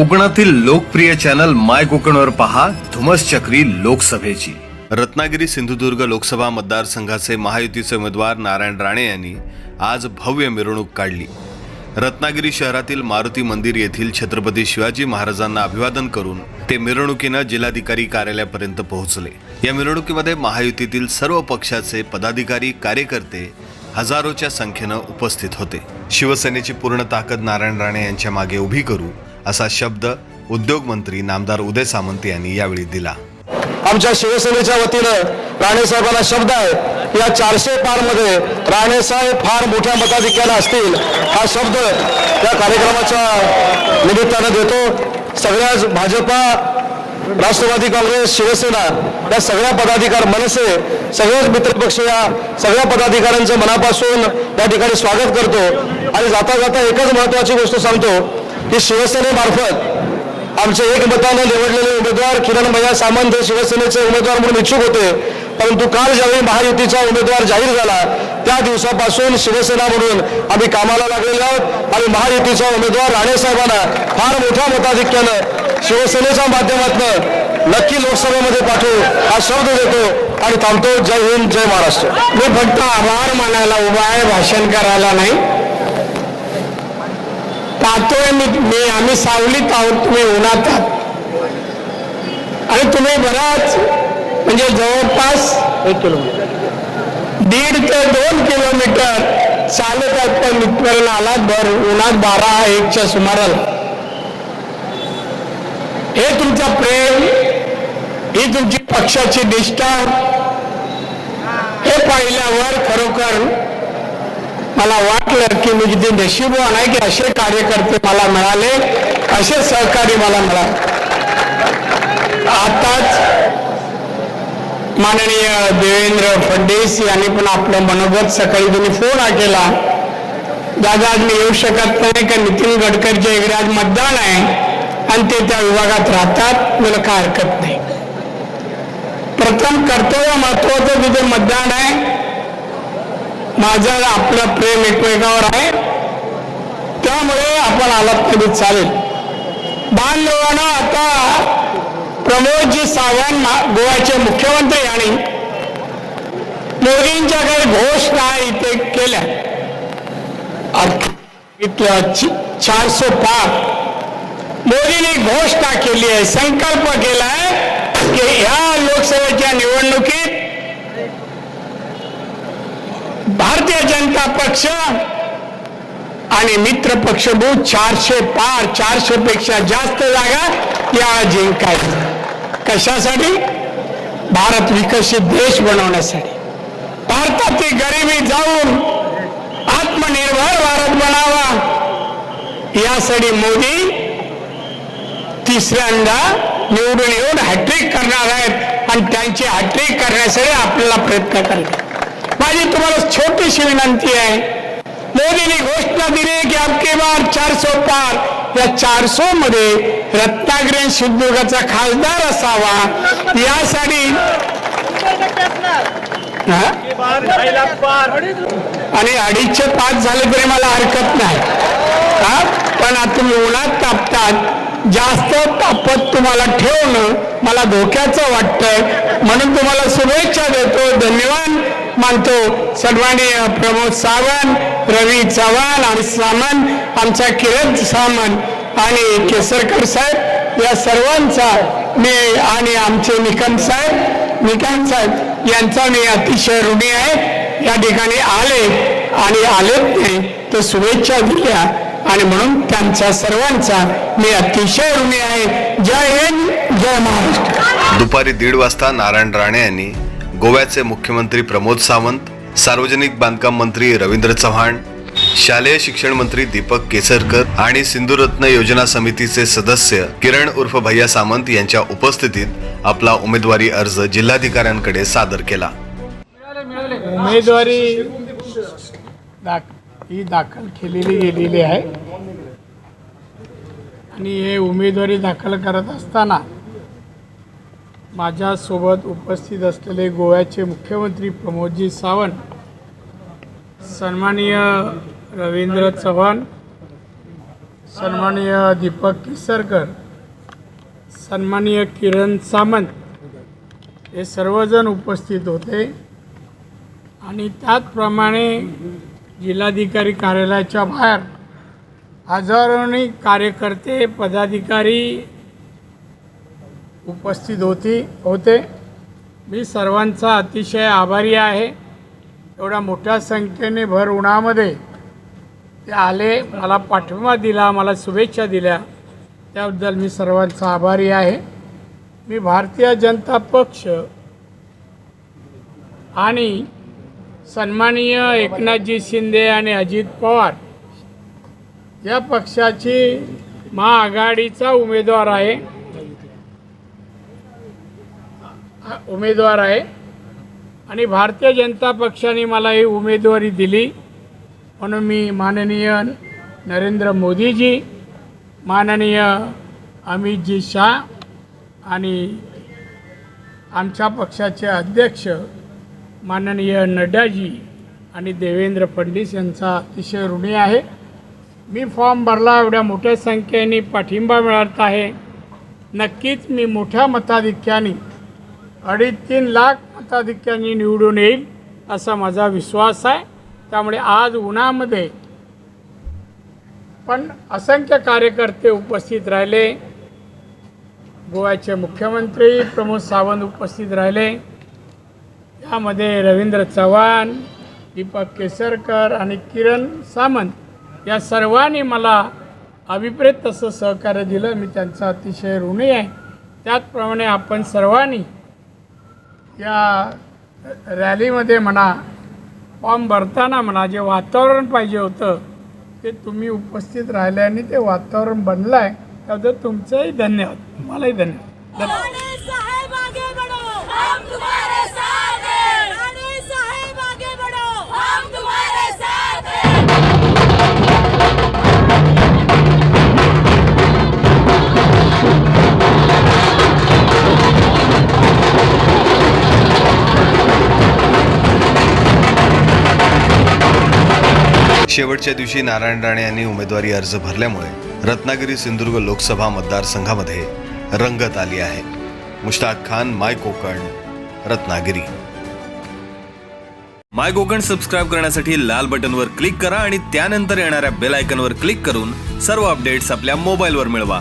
कोकणातील लोकप्रिय चॅनल माय कोकणवर पहा धुमस चक्री लोकसभेची. रत्नागिरी सिंधुदुर्ग लोकसभा मतदारसंघाचे महायुतीचे उमेदवार नारायण राणे यांनी आज भव्य मिरवणूक काढली. रत्नागिरी शहरातील मारुती मंदिर येथील छत्रपती शिवाजी महाराजांना अभिवादन करून ते मिरवणुकीनं जिल्हाधिकारी कार्यालयापर्यंत पोहोचले. या मिरवणुकीमध्ये महायुतीतील सर्व पक्षाचे पदाधिकारी कार्यकर्ते हजारोच्या संख्येनं उपस्थित होते. शिवसेनेची पूर्ण ताकद नारायण राणे यांच्या मागे उभी करू असा शब्द उद्योगमंत्री नामदार उदय सामंत यांनी यावेळी दिला. आमच्या शिवसेनेच्या वतीनं राणेसाहेबांना शब्द आहे या चारशे पारमध्ये राणेसाहेब फार मोठ्या मताधिक्याला असतील हा शब्द या कार्यक्रमाच्या निमित्तानं देतो. सगळ्याच भाजपा राष्ट्रवादी काँग्रेस शिवसेना या सगळ्या पदाधिकार मनसे सगळेच मित्रपक्ष या सगळ्या पदाधिकाऱ्यांचं मनापासून या ठिकाणी स्वागत करतो. आणि जाता जाता एकच महत्वाची गोष्ट सांगतो हे शिवसेनेमार्फत आमचे एक मतानं निवडलेले उमेदवार किरण मैया सामंत हे शिवसेनेचे उमेदवार म्हणून इच्छुक होते. परंतु काल ज्यावेळी महायुतीचा उमेदवार जाहीर झाला त्या दिवसापासून शिवसेना म्हणून आम्ही कामाला लागलेलो आहोत आणि महायुतीचा उमेदवार राणेसाहेबांना फार मोठ्या मताधिक्यानं शिवसेनेच्या माध्यमातून नक्की लोकसभेमध्ये पाठवू हा शब्द देतो आणि थांबतो. जय हिंद जय महाराष्ट्र. मी फक्त आभार मानायला उभा आहे भाषण करायला नाही. पाहतोय मी मी आम्ही सावलीत आहोत तुम्ही उन्हात आणि तुम्ही बराच म्हणजे जवळपास एक किलोमीटर. दीड ते दोन किलोमीटर चालत आहेत पण इथपर्यंत आलात भर उन्हात बारा एकच्या सुमाराला. हे तुमचं प्रेम ही तुमची पक्षाची निष्ठा हे पाहिल्यावर खरोखर मला वाटलं की मी किती नशीबवान आहे की असे कार्यकर्ते मला मिळाले असे सहकारी मला मिळाले. आताच माननीय देवेंद्र फडणवीस यांनी पण आपलं मनोगत सकाळी त्यांनी फोन केला दादा आज मी येऊ शकत नाही का? नितीन गडकरीच्या इकडे आज मतदान आहे आणि ते त्या विभागात राहतात. मला काय हरकत नाही. प्रथम कर्तव्य महत्वाचं तिथे मतदान आहे माझं आपलं प्रेम एकमेकावर आहे त्यामुळे आपण आलात तरी चालेल बांधवांना आता प्रमोदजी सावंत गोव्याचे मुख्यमंत्री आणि मोदींच्या काही घोषणा इथे केल्या. आज चारशे पाच. मोदींनी घोषणा केली आहे संकल्प केलाय की ह्या लोकसभेच्या निवडणुकीत भारतीय जनता पक्ष आणि मित्र पक्ष बूथ चारशे पार चारशे पेक्षा जास्त जागा या जिंकायच्या कशासाठी? भारत विकसित देश बनवण्यासाठी. भारतातील गरिबी जाऊन आत्मनिर्भर भारत बनावा. यासाठी मोदी तिसऱ्यांदा निवडून येऊन हॅट्रिक करणार आहेत आणि त्यांची हॅट्रिक करण्यासाठी आपल्याला प्रयत्न करतात माझी तुम्हाला छोटीशी विनंती आहे. मोदींनी घोषणा दिली की अबके बार चारसो पार. या चारसो मध्ये रत्नागिरी सिंधुदुर्गाचा खासदार असावा. यासाठी आणि अडीचशे पाच झाले तरी मला हरकत नाही. हा? पण आता तुम्ही उन्हात तापतात. जास्त तापत तुम्हाला ठेवणं मला धोक्याचं वाटतंय. म्हणून तुम्हाला शुभेच्छा देतो धन्यवाद. मानतो. सन्माननीय प्रमोद सावंत रवी चव्हाण आणि सामंत आमचा किरण सामंत आणि केसरकर साहेब या सर्वांचा मी आणि आमचे निकम साहेब निकम साहेब यांचा मी अतिशय ऋणी आहे. या ठिकाणी आले आणि आलेत नाही तर शुभेच्छा दिल्या आणि म्हणून त्यांचा सर्वांचा मी अतिशय ऋणी आहे. जय हिंद जय महाराष्ट्र. दुपारी दीड वाजता नारायण राणे यांनी गोव्याचे मुख्यमंत्री प्रमोद सावंत सार्वजनिक बांधकाम मंत्री रवींद्र चव्हाण शालेय शिक्षण मंत्री दीपक केसरकर आणि सिंधुरत्न योजना समितीचे सदस्य किरण उर्फ भैया सामंत यांच्या उपस्थितीत आपला उमेदवारी अर्ज जिल्हाधिकाऱ्यांकडे सादर केला. उमेदवारी दाख ही दाखल केलेली गेलेली आहे. आणि हे उमेदवारी दाखल करत असताना माझ्यासोबत उपस्थित असलेले गोव्याचे मुख्यमंत्री प्रमोदजी सावंत सन्माननीय रवींद्र चव्हाण सन्माननीय दीपक केसरकर सन्माननीय किरण सामंत हे सर्वजण उपस्थित होते आणि त्याचप्रमाणे जिल्हाधिकारी कार्यालयाच्या बाहेर हजारोनी कार्यकर्ते पदाधिकारी उपस्थित होती होते. मी सर्वांचा अतिशय आभारी आहे. एवढ्या मोठ्या संख्येने भर उन्हामध्ये ते आले मला पाठिंबा दिला मला शुभेच्छा दिल्या. त्याबद्दल मी सर्वांचा आभारी आहे. मी भारतीय जनता पक्ष आणि सन्माननीय एकनाथजी शिंदे आणि अजित पवार या पक्षाची महाआघाडीचा उमेदवार आहे हा उमेदवार आहे. आणि भारतीय जनता पक्षाने मला ही उमेदवारी दिली. म्हणून मी माननीय नरेंद्र मोदीजी माननीय अमितजी शाह आणि आमच्या पक्षाचे अध्यक्ष माननीय नड्डाजी आणि देवेंद्र फडणवीस यांचा अतिशय ऋणी आहे. मी फॉर्म भरला एवढ्या मोठ्या संख्येने पाठिंबा मिळत आहे. नक्कीच मी मोठ्या मताधिक्याने अडीच तीन लाख मताधिक्यांनी निवडून येईल असा माझा विश्वास आहे. त्यामुळे आज उन्हामध्ये पण असंख्य कार्यकर्ते उपस्थित राहिले. गोव्याचे मुख्यमंत्री प्रमोद सावंत उपस्थित राहिले. यामध्ये रवींद्र चव्हाण दीपक केसरकर आणि किरण सामंत या सर्वांनी मला अभिप्रेत तसं सहकार्य दिलं. मी त्यांचा अतिशय ऋणी आहे. त्याचप्रमाणे आपण सर्वांनी या रॅलीमध्ये म्हणा फॉर्म भरताना म्हणा जे वातावरण पाहिजे होतं ते तुम्ही उपस्थित राहिल्याने ते वातावरण बनलं आहे त्याबद्दल तुमचंही धन्यवाद. मलाही धन्यवाद. धन्यवाद. शेवटच्या दिवशी नारायण राणे यांनी उमेदवारी अर्ज भरल्यामुळे रत्नागिरी सिंधुदुर्ग लोकसभा मतदारसंघामध्ये रंगत आली आहे. Mushtaq Khan my Konkan Ratnagiri. My Konkan subscribe करण्यासाठी लाल बटनवर क्लिक करा आणि त्यानंतर येणाऱ्या बेल आयकनवर क्लिक करून सर्व अपडेट्स आपल्या मोबाईलवर मिळवा.